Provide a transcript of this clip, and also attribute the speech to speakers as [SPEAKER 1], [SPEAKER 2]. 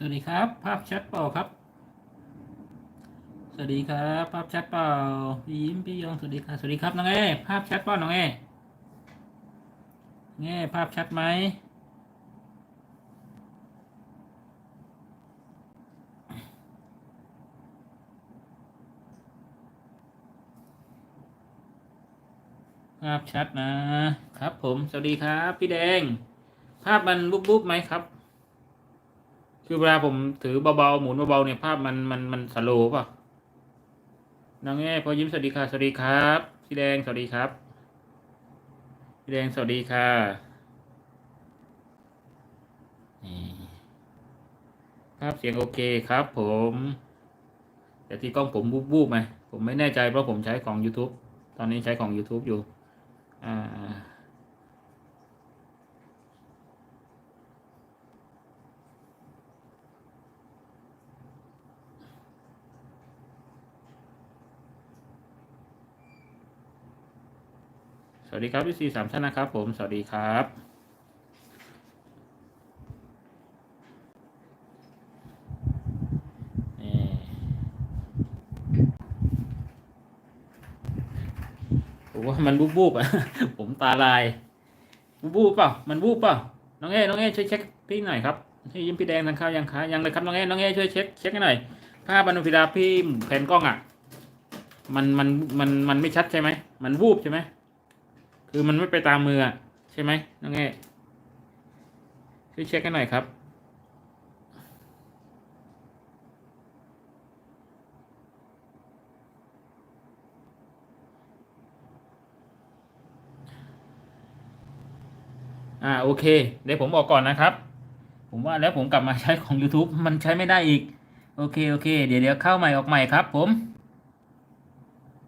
[SPEAKER 1] สวัสดีครับ ภาพชัดเปล่าครับ สวัสดีครับ ภาพชัดเปล่าพี่ยิ้มพี่ยองสวัสดีครับสวัสดีครับน้องเอภาพชัดเปล่าน้องเอแง่ภาพชัดไหมภาพชัดนะครับผม สวัสดีครับ พี่แดง ภาพมันบุ๊บบุ๊บไหมครับ คือเวลาผมถือเบาๆหมุนเบาๆเนี่ยภาพมันมันมันสโลว์ป่ะน้องแง่พอยิ้มสวัสดีค่ะสวัสดีครับพี่แดงสวัสดีครับพี่แดงสวัสดีค่ะภาพเสียงโอเคครับ ผม แต่ที่กล้องผมบูบบูบไหมผมไม่แน่ใจเพราะผมใช้ของ YouTube ตอนนี้ใช้ของ YouTube อยู่ อ่า สวัสดีครับพี่ซีสามท่านนะครับ ผมสวัสดีครับนี่ผมว่ามันบูบบูบอะ ผมตาลายบูบบูบเปล่า มันบูบเปล่า น้องเอ้น้องเอ้ช่วยเช็คพี่หน่อยครับให้ยิ้มพี่แดงทางข้าวยังคะยังเลยครับน้องเอ้น้องเอ้ช่วยเช็คเช็คให้หน่อยภาพบรรณุพิดาพี่แผ่นกล้องอะ มันมันมันมันไม่ชัดใช่ไหม มันวูบใช่ไหม คือมันไม่ไปตามมืออะใช่ไหมน้องเอ๋ช่วยเช็คกันหน่อยครับ อ่าโอเค เดี๋ยวผมบอกก่อนนะครับ ผมว่าแล้วผมกลับมาใช้ของ YouTube มันใช้ไม่ได้อีก โอเค โอเค เดี๋ยวเดี๋ยวเข้าใหม่ออกใหม่ครับผม